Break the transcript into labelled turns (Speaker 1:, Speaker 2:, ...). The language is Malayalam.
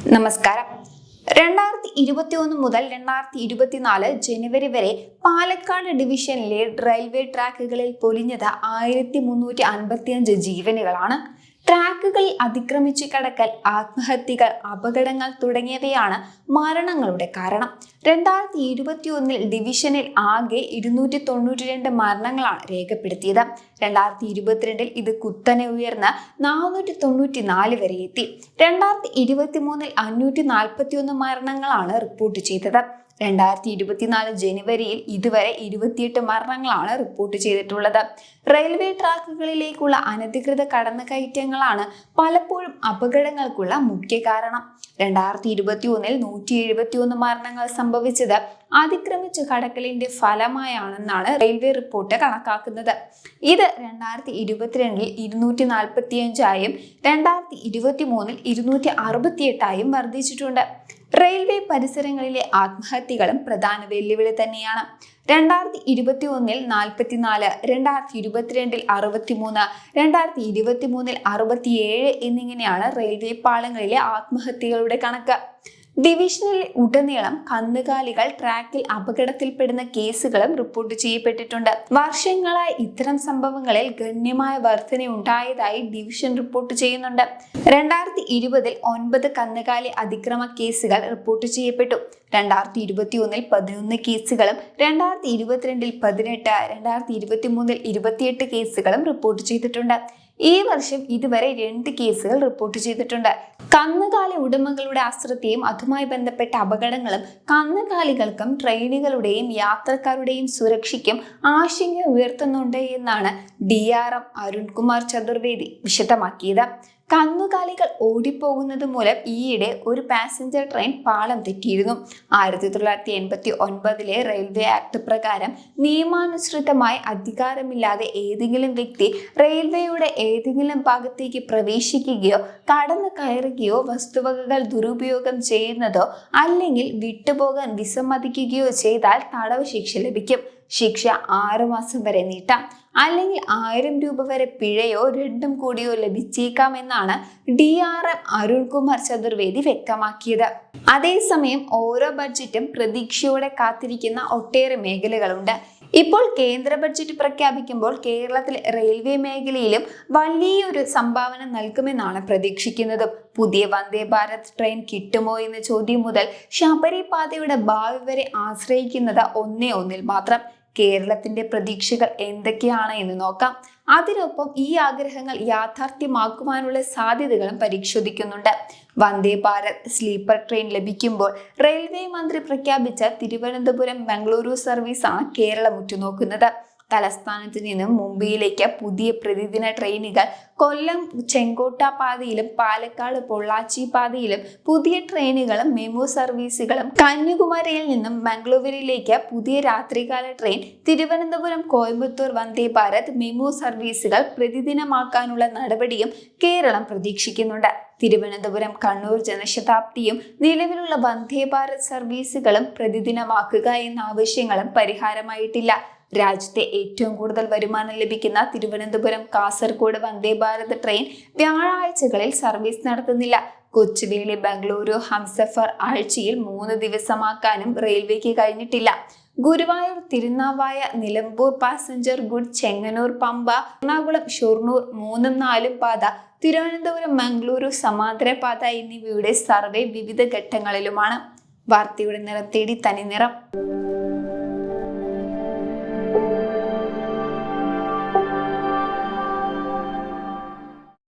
Speaker 1: നമസ്കാരം. രണ്ടായിരത്തി ഇരുപത്തി ഒന്ന് മുതൽ രണ്ടായിരത്തി ഇരുപത്തിനാല് ജനുവരി വരെ പാലക്കാട് ഡിവിഷനിലെ റെയിൽവേ ട്രാക്കുകളിൽ പൊലിഞ്ഞത് ആയിരത്തി മുന്നൂറ്റി അൻപത്തിയഞ്ച് ജീവനുകളാണ്. ട്രാക്കുകളിൽ അതിക്രമിച്ചു കടക്കൽ ആത്മഹത്യകൾ അപകടങ്ങൾ തുടങ്ങിയവയാണ് മരണങ്ങളുടെ കാരണം. രണ്ടായിരത്തി ഇരുപത്തി ഒന്നിൽ ഡിവിഷനിൽ ആകെ ഇരുന്നൂറ്റി തൊണ്ണൂറ്റി രണ്ട് മരണങ്ങളാണ് രേഖപ്പെടുത്തിയത്. രണ്ടായിരത്തി ഇരുപത്തിരണ്ടിൽ ഇത് കുത്തനെ ഉയർന്ന് നാനൂറ്റി തൊണ്ണൂറ്റി നാല് വരെ എത്തി. രണ്ടായിരത്തി ഇരുപത്തി മൂന്നിൽ അഞ്ഞൂറ്റി നാൽപ്പത്തി ഒന്ന് മരണങ്ങളാണ് റിപ്പോർട്ട് ചെയ്തത്. രണ്ടായിരത്തി ഇരുപത്തിനാല് ജനുവരിയിൽ ഇതുവരെ ഇരുപത്തിയെട്ട് മരണങ്ങളാണ് റിപ്പോർട്ട് ചെയ്തിട്ടുള്ളത്. റെയിൽവേ ട്രാക്കുകളിലേക്കുള്ള അനധികൃത കടന്നുകയറ്റങ്ങളാണ് പലപ്പോഴും അപകടങ്ങൾക്കുള്ള മുഖ്യ കാരണം. രണ്ടായിരത്തി ഇരുപത്തി ഒന്നിൽ നൂറ്റി എഴുപത്തി ഒന്ന് മരണങ്ങൾ സംഭവിച്ചത് അതിക്രമിച്ചു കടക്കലിന്റെ ഫലമായാണെന്നാണ് റെയിൽവേ റിപ്പോർട്ട് കണക്കാക്കുന്നത്. ഇത് രണ്ടായിരത്തി ഇരുപത്തിരണ്ടിൽ ഇരുന്നൂറ്റി നാൽപ്പത്തി അഞ്ചായും രണ്ടായിരത്തി ഇരുപത്തി മൂന്നിൽ ഇരുന്നൂറ്റി അറുപത്തിയെട്ടായും വർദ്ധിച്ചിട്ടുണ്ട്. റെയിൽവേ പരിസരങ്ങളിലെ ആത്മഹത്യകളും പ്രധാന വെല്ലുവിളി തന്നെയാണ്. രണ്ടായിരത്തി ഇരുപത്തി ഒന്നിൽ നാൽപ്പത്തിനാല് രണ്ടായിരത്തി ഇരുപത്തിരണ്ടിൽ അറുപത്തിമൂന്ന് രണ്ടായിരത്തി ഇരുപത്തി മൂന്നിൽ അറുപത്തിയേഴ് എന്നിങ്ങനെയാണ് റെയിൽവേ പാളങ്ങളിലെ ആത്മഹത്യകളുടെ കണക്ക്. ഡിവിഷനിൽ ഉടനീളം കന്നുകാലികൾ ട്രാക്കിൽ അപകടത്തിൽപ്പെടുന്ന കേസുകളും റിപ്പോർട്ട് ചെയ്യപ്പെട്ടിട്ടുണ്ട്. വർഷങ്ങളായി ഇത്തരം സംഭവങ്ങളിൽ ഗണ്യമായ വർധന ഉണ്ടായതായി ഡിവിഷൻ റിപ്പോർട്ട് ചെയ്യുന്നുണ്ട്. രണ്ടായിരത്തി ഇരുപതിൽ ഒൻപത് കന്നുകാലി അതിക്രമ കേസുകൾ റിപ്പോർട്ട് ചെയ്യപ്പെട്ടു. രണ്ടായിരത്തി ഇരുപത്തി ഒന്നിൽ പതിനൊന്ന് കേസുകളും രണ്ടായിരത്തി ഇരുപത്തിരണ്ടിൽ പതിനെട്ട് രണ്ടായിരത്തി ഇരുപത്തി മൂന്നിൽ ഇരുപത്തിയെട്ട് കേസുകളും റിപ്പോർട്ട് ചെയ്തിട്ടുണ്ട്. ഈ വർഷം ഇതുവരെ രണ്ട് കേസുകൾ റിപ്പോർട്ട് ചെയ്തിട്ടുണ്ട്. കന്നുകാലി ഉടമകളുടെ അശ്രദ്ധയും അതുമായി ബന്ധപ്പെട്ട അപകടങ്ങളും കന്നുകാലികൾക്കും ട്രെയിനുകളുടെയും യാത്രക്കാരുടെയും സുരക്ഷയ്ക്കും ആശങ്ക ഉയർത്തുന്നുണ്ട് എന്നാണ് D R M Arunkumar Chaturvedi വിശദമാക്കിയത്. കന്നുകാലികൾ ഓടിപ്പോകുന്നത് മൂലം ഈയിടെ ഒരു പാസഞ്ചർ ട്രെയിൻ പാളം തെറ്റിയിരുന്നു. ആയിരത്തി തൊള്ളായിരത്തി എൺപത്തി ഒൻപതിലെ റെയിൽവേ ആക്ട് പ്രകാരം നിയമാനുസൃതമായി അധികാരമില്ലാതെ ഏതെങ്കിലും വ്യക്തി റെയിൽവേയുടെ ഏതെങ്കിലും ഭാഗത്തേക്ക് പ്രവേശിക്കുകയോ കടന്നു കയറുകയോ വസ്തുവകകൾ ദുരുപയോഗം ചെയ്യുന്നതോ അല്ലെങ്കിൽ വിട്ടുപോകാൻ വിസമ്മതിക്കുകയോ ചെയ്താൽ തടവ് ശിക്ഷ ലഭിക്കും. ശിക്ഷ ആറു മാസം വരെ നീട്ടാം. അല്ലെങ്കിൽ ആയിരം രൂപ വരെ പിഴയോ രണ്ടും കൂടിയോ ലഭിച്ചേക്കാമെന്നാണ് D R M Arunkumar Chaturvedi വ്യക്തമാക്കിയത്. അതേസമയം ഓരോ ബഡ്ജറ്റും പ്രതീക്ഷയോടെ കാത്തിരിക്കുന്ന ഒട്ടേറെ മേഖലകളുണ്ട്. ഇപ്പോൾ കേന്ദ്ര ബഡ്ജറ്റ് പ്രഖ്യാപിക്കുമ്പോൾ കേരളത്തിലെ റെയിൽവേ മേഖലയിലും വലിയൊരു സംഭാവന നൽകുമെന്നാണ് പ്രതീക്ഷിക്കുന്നത്. പുതിയ വന്ദേ ഭാരത് ട്രെയിൻ കിട്ടുമോ എന്ന ചോദ്യം മുതൽ ശബരിപാതയുടെ ഭാവി വരെ ആശ്രയിക്കുന്നത് ഒന്നേ ഒന്നിൽ മാത്രം. കേരളത്തിന്റെ പ്രതീക്ഷകൾ എന്തൊക്കെയാണ് എന്ന് നോക്കാം. അതിനൊപ്പം ഈ ആഗ്രഹങ്ങൾ യാഥാർത്ഥ്യമാക്കുവാനുള്ള സാധ്യതകളും പരിശോധിക്കുന്നുണ്ട്. വന്ദേ ഭാരത് സ്ലീപ്പർ ട്രെയിൻ ലഭിക്കുമ്പോൾ റെയിൽവേ മന്ത്രി പ്രഖ്യാപിച്ച തിരുവനന്തപുരം മംഗളൂരു സർവീസാണ് കേരളം ഉറ്റുനോക്കുന്നത്. തലസ്ഥാനത്ത് നിന്നും മുംബൈയിലേക്ക് പുതിയ പ്രതിദിന ട്രെയിനുകൾ കൊല്ലം ചെങ്കോട്ട പാതയിലും പാലക്കാട് പൊള്ളാച്ചി പാതയിലും പുതിയ ട്രെയിനുകളും മെമു സർവീസുകളും കന്യാകുമാരിയിൽ നിന്നും മംഗളൂരുവിലേക്ക് പുതിയ രാത്രികാല ട്രെയിൻ തിരുവനന്തപുരം കോയമ്പത്തൂർ വന്ദേ ഭാരത് മെമു സർവീസുകൾ പ്രതിദിനമാക്കാനുള്ള നടപടിയും കേരളം പ്രതീക്ഷിക്കുന്നുണ്ട്. തിരുവനന്തപുരം കണ്ണൂർ ജനശതാബ്ദിയും നിലവിലുള്ള വന്ദേ ഭാരത് സർവീസുകളും പ്രതിദിനമാക്കുക എന്ന ആവശ്യങ്ങളും പരിഹാരമായിട്ടില്ല. രാജ്യത്തെ ഏറ്റവും കൂടുതൽ വരുമാനം ലഭിക്കുന്ന തിരുവനന്തപുരം കാസർഗോഡ് വന്ദേ ഭാരത് ട്രെയിൻ വ്യാഴാഴ്ചകളിൽ സർവീസ് നടത്തുന്നില്ല. കൊച്ചുവേളി ബംഗളൂരു ഹംസഫർ ആഴ്ചയിൽ മൂന്ന് ദിവസമാക്കാനും റെയിൽവേക്ക് കഴിഞ്ഞിട്ടില്ല. ഗുരുവായൂർ തിരുനാവായ നിലമ്പൂർ പാസഞ്ചർ ഗുഡ് ചെങ്ങന്നൂർ പമ്പ എറണാകുളം ഷൊർണൂർ മൂന്നും നാലും പാത തിരുവനന്തപുരം മംഗളൂരു സമാന്തര പാത എന്നിവയുടെ സർവേ വിവിധ ഘട്ടങ്ങളിലുമാണ്. വാർത്തയുടെ നിറം തേടി തനി നിറം.